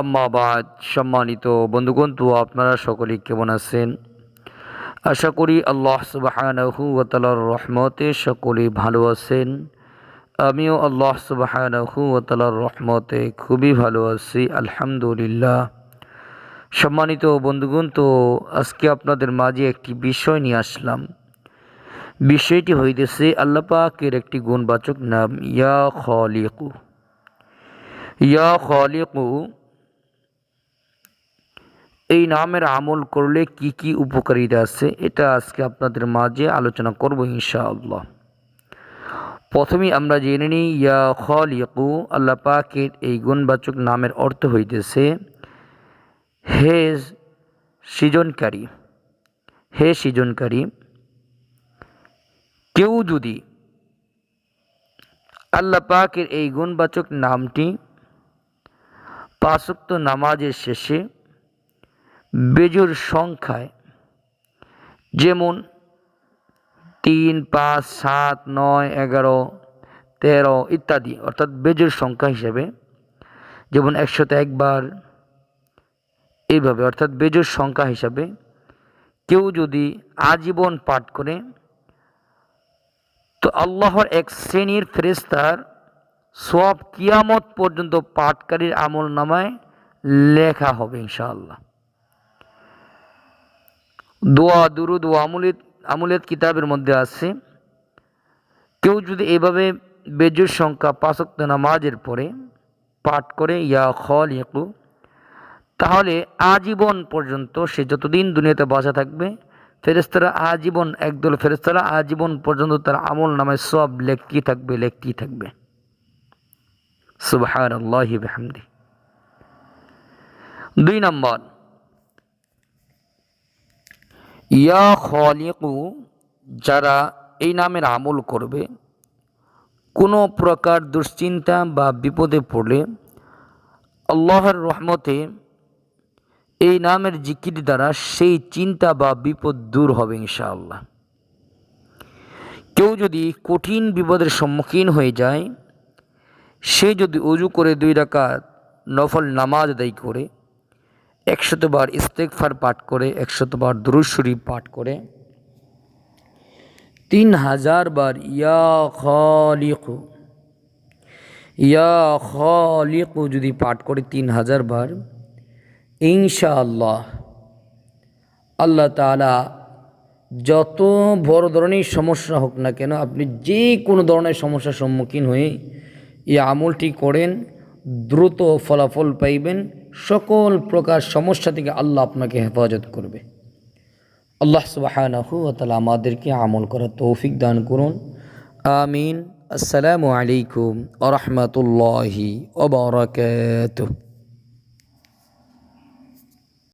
আম্মাবাদ সম্মানিত বন্ধুগণ, তো আপনারা সকলেই কেমন আছেন? আশা করি আল্লাহ সুবাহানাহু ওতালার রহমতে সকলেই ভালো আছেন। আমিও আল্লাহ সুবাহানাহু ওতালার রহমতে খুবই ভালো আছি, আলহামদুলিল্লাহ। সম্মানিত বন্ধুগণ, তো আজকে আপনাদের মাঝে একটি বিষয় নিয়ে আসলাম। বিষয়টি হইতেছে আল্লাহ পাকের একটি গুণবাচক নাম, ইয়া খলিকু। ইয়া খলিকু এই নামের আমল করলে কি কি উপকারিতা আছে? এটা আজকে আপনাদের মাঝে আলোচনা করব ইনশাআল্লাহ। প্রথমেই আমরা জেনে নিই, ইয়া খলিকু, আল্লাহ পাকের এই গুণবাচক নামের অর্থ হইতেছে, হে সৃজনকারী হে সৃজনকারী, কেউ যদি আল্লাহ পাকের এই গুণবাচক নামটি পাঁচক্ত নামাজের শেষে বেজোর সংখ্যায় যেমন তিন, পাঁচ, সাত, নয়, এগারো, তেরো ইত্যাদি, অর্থাৎ বেজোর সংখ্যা হিসাবে, যেমন একশোতে একবার, এইভাবে, অর্থাৎ বেজোর সংখ্যা হিসাবে কেউ যদি আজীবন পাঠ করে, তো আল্লাহর এক শ্রেণির ফেরেস্তার সব কিয়ামত পর্যন্ত পাঠকারীর আমল নামায় লেখা হবে ইনশাআল্লাহ। দোয়া, দুরুদ ও আমুলিত আমুলিয়ত কিতাবের মধ্যে আছে, কেউ যদি এভাবে বেজুর সংখ্যা পাঁচক্ত নামাজের পরে পাঠ করে, ইয়া খল ইয়াকু তাহলে আজীবন পর্যন্ত সে যতদিন দুনিয়াতে বাঁচা থাকবে ফেরেস্তারা আজীবন, একদল ফেরেস্তারা আজীবন পর্যন্ত তার আমল নামে সব লেখতেই থাকবে লেখতেই থাকবে। হামদি দুই নম্বর ইয়া খলিকু, যারা এই নামের আমল করবে, কোনো প্রকার দুশ্চিন্তা বা বিপদে পড়লে আল্লাহর রহমতে এই নামের জিকির দ্বারা সেই চিন্তা বা বিপদ দূর হবে ইনশাআল্লাহ। কেউ যদি কঠিন বিপদের সম্মুখীন হয়ে যায়, সে যদি অজু করে দুই রাকাত নফল নামাজ আদায় করে একশতবার ইস্তেকফার পাঠ করে একশতবার দুরুদ শরীফ পাঠ করে। তিন হাজার বার ইয়া খলিকু, ইয়া যদি পাঠ করে তিন হাজার বার, ইনশাআল্লাহ আল্লাহ তালা যত বড় ধরনের সমস্যা হোক না কেন, আপনি যে কোনো ধরনের সমস্যার সম্মুখীন হয়ে এই আমলটি করেন, দ্রুত ফলাফল পাইবেন। সকল প্রকার সমস্যা থেকে আল্লাহ আপনাকে হেফাজত করবে। আল্লাহ সুবাহানাহু আমাদেরকে আমল করার তৌফিক দান করুন। আমিন। আসসালামু আলাইকুম আ রহমতুল্লাহি